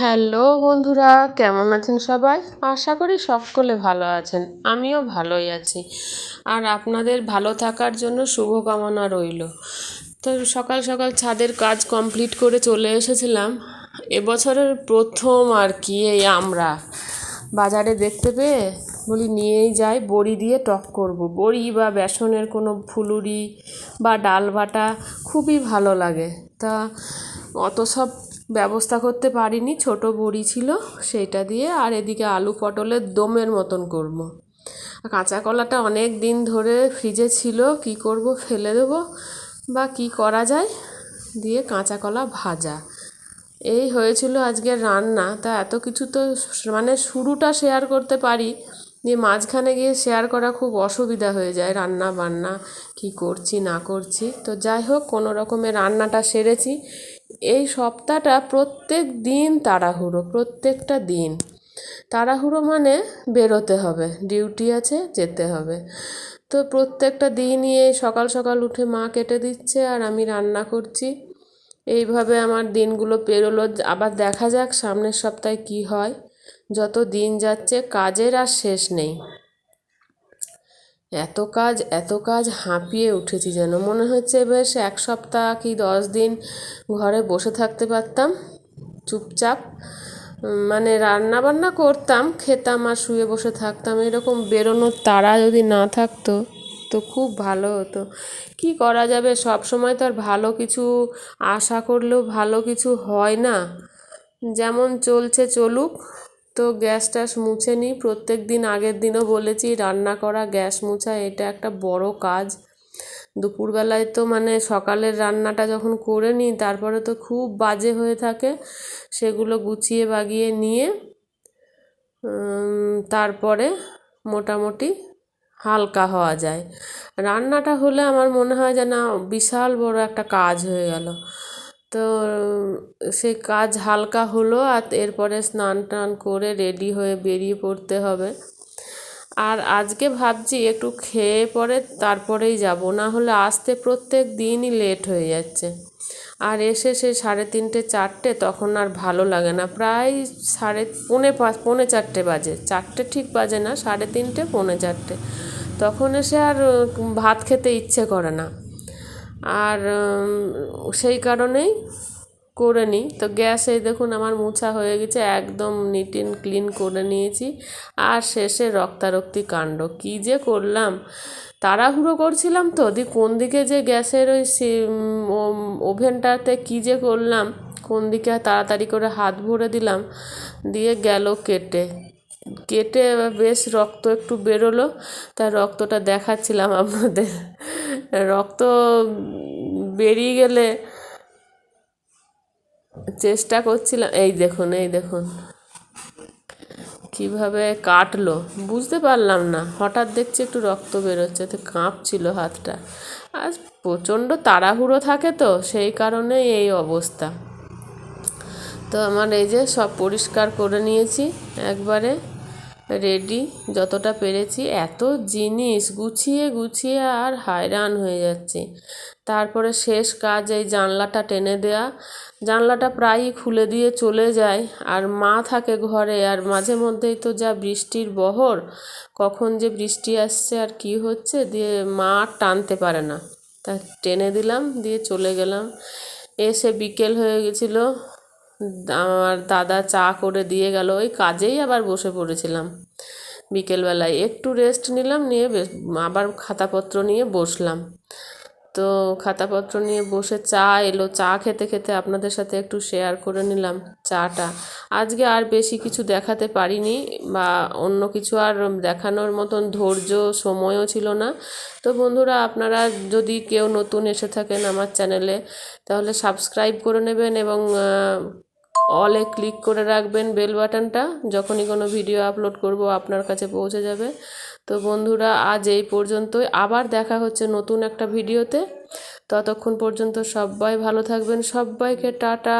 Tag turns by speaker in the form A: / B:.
A: Hello বন্ধুরা, কেমন আছেন সবাই? আশা করি সকলে ভালো আছেন, আমিও ভালোই আছি। আর আপনাদের ভালো থাকার জন্য শুভকামনা রইল। তো সকাল সকাল ছাদের কাজ কমপ্লিট করে চলে এসেছিলাম। এবছরের প্রথম আর কি এই আমরা। বাজারে দেখতে পেয়ে বলি নিয়েই যাই, বড়ি দিয়ে টক করব। বড়ি বা বেসনের কোনো ফুলুরি বা ডাল বাটা খুবই ভালো লাগে। তা অত সব ব্যবস্থা করতে পারিনি। ছোট বড়ি ছিল সেইটা দিয়ে আর এদিকে আলু পটলের দমের মতন করব। কাঁচা কলাটা অনেক দিন ধরে ফ্রিজে ছিল, কি করব ফেলে দেবো বা কি করা যায়? দিয়ে কাঁচা কলা ভাজা। এই হয়েছিল আজকের রান্না। তা এত কিছু তো মানে শুরুটা শেয়ার করতে পারি, দিয়ে মাঝখানে গিয়ে শেয়ার করা খুব অসুবিধা হয়ে যায় রান্না বান্না, কি করছি না করছি। তো যাই হোক, কোনো রকমের রান্নাটা সেরেছি। এই সপ্তাহটা প্রত্যেক দিন তাড়াহুড়ো, প্রত্যেকটা দিন। তাড়াহুড়ো মানে বেরোতে হবে, ডিউটি আছে, যেতে হবে। তো প্রত্যেকটা দিনই এই সকাল সকাল উঠে মা কেটে দিচ্ছে আর আমি রান্না করছি। এইভাবে আমার দিনগুলো পেরোলো। আবার দেখা যাক সামনের সপ্তাহে কি হয়। যত দিন যাচ্ছে, কাজের আর শেষ নেই। এত কাজ এত কাজ হাঁপিয়ে উঠেছি যেন। মনে হচ্ছে বেশ এক সপ্তাহ কি দশ দিন ঘরে বসে থাকতে পারতাম, চুপচাপ। মানে রান্না বান্না করতাম, খেতাম আর শুয়ে বসে থাকতাম। এরকম বেরোনোর তারা যদি না থাকতো, তো খুব ভালো হতো। কি করা যাবে? সব সময় তো আর ভালো কিছু আশা করলেও ভালো কিছু হয় না। যেমন চলছে চলুক তো গ্যাস ট্যাস মুছে নিই প্রত্যেক দিন আগের দিনও বলেছি, রান্না করা, গ্যাস মুছা, এটা একটা বড় কাজ। দুপুরবেলায় তো মানে সকালের রান্নাটা যখন করে নিই তারপরে তো খুব বাজে হয়ে থাকে, সেগুলো গুছিয়ে বাগিয়ে নিয়ে তারপরে মোটামুটি হালকা হওয়া যায়। রান্নাটা হলে আমার মনে হয় যেন বিশাল বড় একটা কাজ হয়ে গেল। তো সেই কাজ হালকা হলো আর এরপরে স্নান টান করে রেডি হয়ে বেরিয়ে পড়তে হবে। আর আজকে ভাবছি একটু খেয়ে পরে তারপরেই যাব, না হলে আসতে প্রত্যেক দিনই লেট হয়ে যাচ্ছে। আর এসে সে সাড়ে তিনটে চারটে তখন আর ভালো লাগে না, প্রায় সাড়ে পৌনে পাঁচ পৌনে চারটে বাজে। চারটে ঠিক বাজে না, সাড়ে তিনটে, পৌনে চারটে। তখন এসে আর, ভাত খেতে ইচ্ছে করে না। আর সেই কারণেই করে নিই। তো গ্যাসে দেখুন আমার মোছা হয়ে গেছে, একদম নিট অ্যান্ড ক্লিন করে নিয়েছি। আর শেষে রক্তারক্তি কাণ্ড, কী যে করলাম? তাড়াহুড়ো করছিলাম তো, দি কোন দিকে যে গ্যাসের ওই ওভেনটাতে কী যে করলাম, কোন দিকে তাড়াতাড়ি করে হাত ভরে দিলাম, দিয়ে গেল কেটে। কেটে বেশ রক্ত একটু বেরোলো তার রক্তটা দেখাচ্ছিলাম আপনাদের। রক্ত বেরিয়ে গেলে চেষ্টা করছিলাম। এই দেখুন এই দেখুন। কীভাবে কাটলো? বুঝতে পারলাম না। হঠাৎ দেখছি একটু রক্ত বেরোচ্ছে, তো কাঁপছিল হাতটা। আর প্রচণ্ড তাড়াহুড়ো থাকে তো, সেই কারণে এই অবস্থা। তো আমার এই যে সব পরিষ্কার করে নিয়েছি একবারে। রেডি যতটা পেরেছি। এত জিনিস গুছিয়ে গুছিয়ে আর হায়রান হয়ে যাচ্ছি। তারপরে শেষ কাজ এই জানলাটা টেনে দেয়া। জানলাটা প্রায়ই খুলে দিয়ে চলে যায়। আর মা থাকে ঘরে, আর মাঝে মধ্যেই তো যা বৃষ্টির বহর, কখন যে বৃষ্টি আসছে আর কি হচ্ছে দিয়ে মা টানতে পারে না। তা টেনে দিলাম, দিয়ে চলে গেলাম। এসে বিকেল হয়ে গেছিল। আমার দাদা চা করে দিয়ে গেল। ওই কাজেই আবার বসে পড়েছিলাম। বিকেলবেলায় একটু রেস্ট নিলাম, নিয়ে আবার খাতাপত্র নিয়ে বসলাম। তো খাতাপত্র নিয়ে বসে চা এলো। চা খেতে খেতে আপনাদের সাথে একটু শেয়ার করে নিলাম চাটা। আজকে আর বেশি কিছু দেখাতে পারিনি বা অন্য কিছু আর দেখানোর মতন ধৈর্য, সময়ও ছিল না। তো বন্ধুরা, আপনারা যদি কেউ নতুন এসে থাকেন আমার চ্যানেলে তাহলে সাবস্ক্রাইব করে নেবেন এবং অলে ক্লিক করে রাখবেন বেল বাটনটা যখনই কোনো ভিডিও আপলোড করব, আপনার কাছে পৌঁছে যাবে। তো বন্ধুরা, আজ এই পর্যন্তই। আবার দেখা হচ্ছে নতুন একটা ভিডিওতে ততক্ষণ পর্যন্ত সবাই ভালো থাকবেন। সবাইকে টাটা।